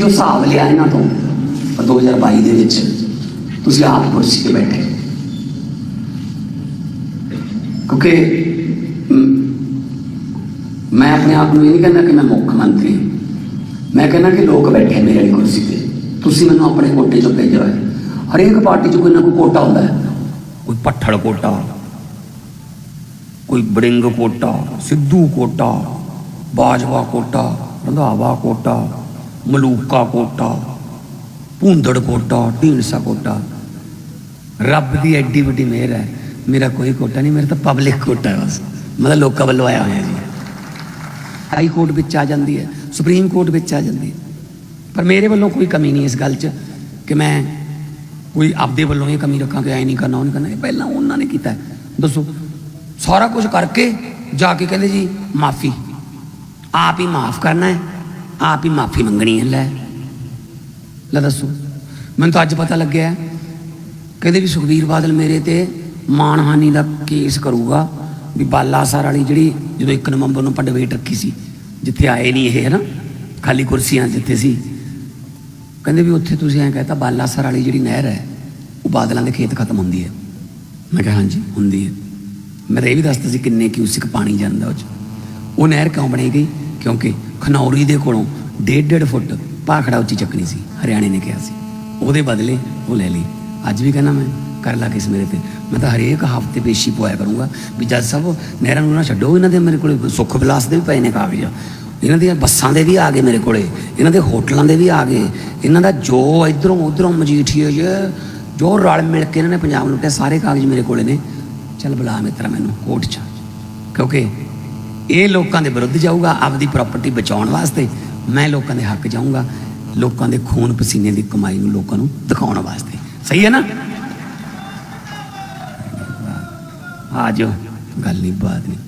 ਜੋ ਹਿਸਾਬ ਲਿਆ ਇਹਨਾਂ ਤੋਂ 2022 ਦੇ ਵਿੱਚ ਤੁਸੀਂ ਆਪ ਕੁਰਸੀ ਤੇ ਬੈਠੇ ਕਿਉਂਕਿ ਮ, ਮੈਂ ਆਪਣੇ ਆਪ ਨੂੰ ਇਹ ਨਹੀਂ ਕਹਿੰਦਾ ਕਿ ਮੈਂ ਮੁੱਖ ਮੰਤਰੀ ਹਾਂ। ਮੈਂ ਕਹਿੰਦਾ ਕਿ ਲੋਕ ਬੈਠੇ ਮੇਰੇ ਵਾਲੀ ਕੁਰਸੀ ਤੇ ਤੁਸੀਂ ਮੈਨੂੰ ਆਪਣੇ ਕੋਟੇ ਚੋਂ ਭੇਜਿਆ ਹੈ ਹਰੇਕ ਪਾਰਟੀ 'ਚ ਕੋਈ ਨਾ ਕੋਈ ਕੋਟਾ ਹੁੰਦਾ ਹੈ ਕੋਈ ਪੱਠੜ ਕੋਟਾ ਕੋਈ Warring quota Sidhu quota Bajwa quota Randhawa quota Maluka quota, Bhunder quota, Dhindsa quota. ਰੱਬ ਦੀ ਐਡੀ ਵੱਡੀ ਮਿਹਰ ਹੈ। ਮੇਰਾ ਕੋਈ ਕੋਟਾ ਨਹੀਂ, ਮੇਰਾ ਤਾਂ ਪਬਲਿਕ ਕੋਟਾ ਹੈ ਬਸ। ਮਤਲਬ ਲੋਕਾਂ ਵੱਲੋਂ ਆਇਆ ਹੋਇਆ ਜੀ। ਹਾਈ ਕੋਰਟ ਵਿੱਚ ਆ ਜਾਂਦੀ ਹੈ, ਸੁਪਰੀਮ ਕੋਰਟ ਵਿੱਚ ਆ ਜਾਂਦੀ ਹੈ। ਪਰ ਮੇਰੇ ਵੱਲੋਂ ਕੋਈ ਕਮੀ ਨਹੀਂ ਇਸ ਗੱਲ 'ਚ ਕਿ ਮੈਂ ਕੋਈ ਆਪਦੇ ਵੱਲੋਂ ਇਹ ਕਮੀ ਰੱਖਾਂ ਕਿ ਐ ਨਹੀਂ ਕਰਨਾ, ਉਹ ਨਹੀਂ ਕਰਨਾ। ਇਹ ਪਹਿਲਾਂ ਉਹਨਾਂ ਨੇ ਕੀਤਾ ਦੱਸੋ, ਸਾਰਾ ਕੁਝ ਕਰਕੇ ਜਾ ਕੇ ਕਹਿੰਦੇ ਜੀ, ਮਾਫੀ। ਆਪ ਹੀ ਮਾਫ ਕਰਨਾ ਹੈ। ਆਪ ਹੀ ਮਾਫੀ ਮੰਗਣੀ ਹੈ, ਲੈ। ਲੈ ਦੱਸੋ। ਮੈਨੂੰ ਤਾਂ ਅੱਜ ਪਤਾ ਲੱਗਿਆ ਕਹਿੰਦੇ ਵੀ ਸੁਖਬੀਰ ਬਾਦਲ ਮੇਰੇ ਤੇ ਮਾਨਹਾਨੀ ਦਾ ਕੇਸ ਕਰੂਗਾ, ਵੀ ਬਾਲਾਸਰ ਵਾਲੀ ਜਿਹੜੀ ਜਦੋਂ 1 ਨਵੰਬਰ ਨੂੰ ਆਪਾਂ ਡਿਬੇਟ ਰੱਖੀ ਸੀ, ਜਿੱਥੇ ਆਏ ਨਹੀਂ ਇਹ ਹੈ ਨਾ ਖਾਲੀ ਕੁਰਸੀਆਂ ਜਿੱਥੇ ਸੀ। ਕਹਿੰਦੇ ਵੀ ਉੱਥੇ ਤੁਸੀਂ ਐਂ ਕਹਤਾ, ਬਾਲਾਸਰ ਵਾਲੀ ਜਿਹੜੀ ਨਹਿਰ ਹੈ, ਉਹ ਬਾਦਲਾਂ ਦੇ ਖੇਤ ਖਤਮ ਹੁੰਦੀ ਹੈ। ਮੈਂ ਕਿਹਾ, ਹਾਂਜੀ, ਹੁੰਦੀ ਹੈ। ਮੈਂ ਤਾਂ ਇਹ ਵੀ ਦੱਸਦਾ ਸੀ ਕਿੰਨੇ ਕਿਊਸਿਕ ਪਾਣੀ ਜਾਂਦਾ ਉਹ ਚ। ਉਹ ਨਹਿਰ ਕਿਉਂ ਬਣੀ ਗਈ? ਕਿਉਂਕਿ ਖਨੌਰੀ ਦੇ ਕੋਲੋਂ ਡੇਢ ਡੇਢ ਫੁੱਟ ਭਾਖੜਾ ਉੱਚੀ ਚੱਕਣੀ ਸੀ, ਹਰਿਆਣੇ ਨੇ ਕਿਹਾ ਸੀ। ਉਹਦੇ ਬਦਲੇ ਉਹ ਲੈ ਲਈ। ਅੱਜ ਵੀ ਕਹਿੰਦਾ ਮੈਂ, ਕਰ ਲਾ ਕਿਸ ਮੇਰੇ ਤੇ। ਮੈਂ ਤਾਂ ਹਰੇਕ ਹਫ਼ਤੇ ਪੇਸ਼ੀ ਪਵਾਇਆ ਕਰੂੰਗਾ ਵੀ ਜੱਜ ਸਾਹਿਬ ਨਹਿਰਾਂ ਨੂੰ ਨਾ ਛੱਡੋ, ਇਹਨਾਂ ਦੇ ਮੇਰੇ ਕੋਲੇ ਸੁੱਖ ਵਿਲਾਸ ਦੇ ਵੀ ਪਏ ਨੇ ਕਾਗਜ਼। ਇਹਨਾਂ ਦੀਆਂ ਬੱਸਾਂ ਦੇ ਵੀ ਆ ਗਏ ਮੇਰੇ ਕੋਲੇ, ਇਹਨਾਂ ਦੇ ਹੋਟਲਾਂ ਦੇ ਵੀ ਆ ਗਏ। ਇਹਨਾਂ ਦਾ ਜੋ ਇਧਰੋਂ ਉਧਰੋਂ ਮਜੀਠੀਏ ਜੇ ਜੋ ਰਲ ਮਿਲ ਕੇ ਇਹਨਾਂ ਨੇ ਪੰਜਾਬ ਨੂੰ ਲੁੱਟਿਆ, ਸਾਰੇ ਕਾਗਜ਼ ਮੇਰੇ ਕੋਲੇ ਨੇ। ਚੱਲ ਬੁਲਾ ਮਿੱਤਰਾ ਮੈਨੂੰ, ਕੋਰਟ 'ਚ ਕਿਉਂਕਿ ਇਹ ਲੋਕਾਂ ਦੇ ਵਿਰੁੱਧ ਜਾਊਗਾ, ਆਪਦੀ ਪ੍ਰਾਪਰਟੀ ਬਚਾਉਣ ਵਾਸਤੇ ਮੈਂ ਲੋਕਾਂ ਦੇ ਹੱਕ ਜਾਊਂਗਾ, ਲੋਕਾਂ ਦੇ ਖੂਨ ਪਸੀਨੇ ਦੀ ਕਮਾਈ ਨੂੰ ਲੋਕਾਂ ਨੂੰ ਦਿਖਾਉਣ ਵਾਸਤੇ। ਸਹੀ ਹੈ ਨਾ? ਆ ਜਾਓ, ਗੱਲ ਨਹੀਂ ਬਾਤ ਨਹੀਂ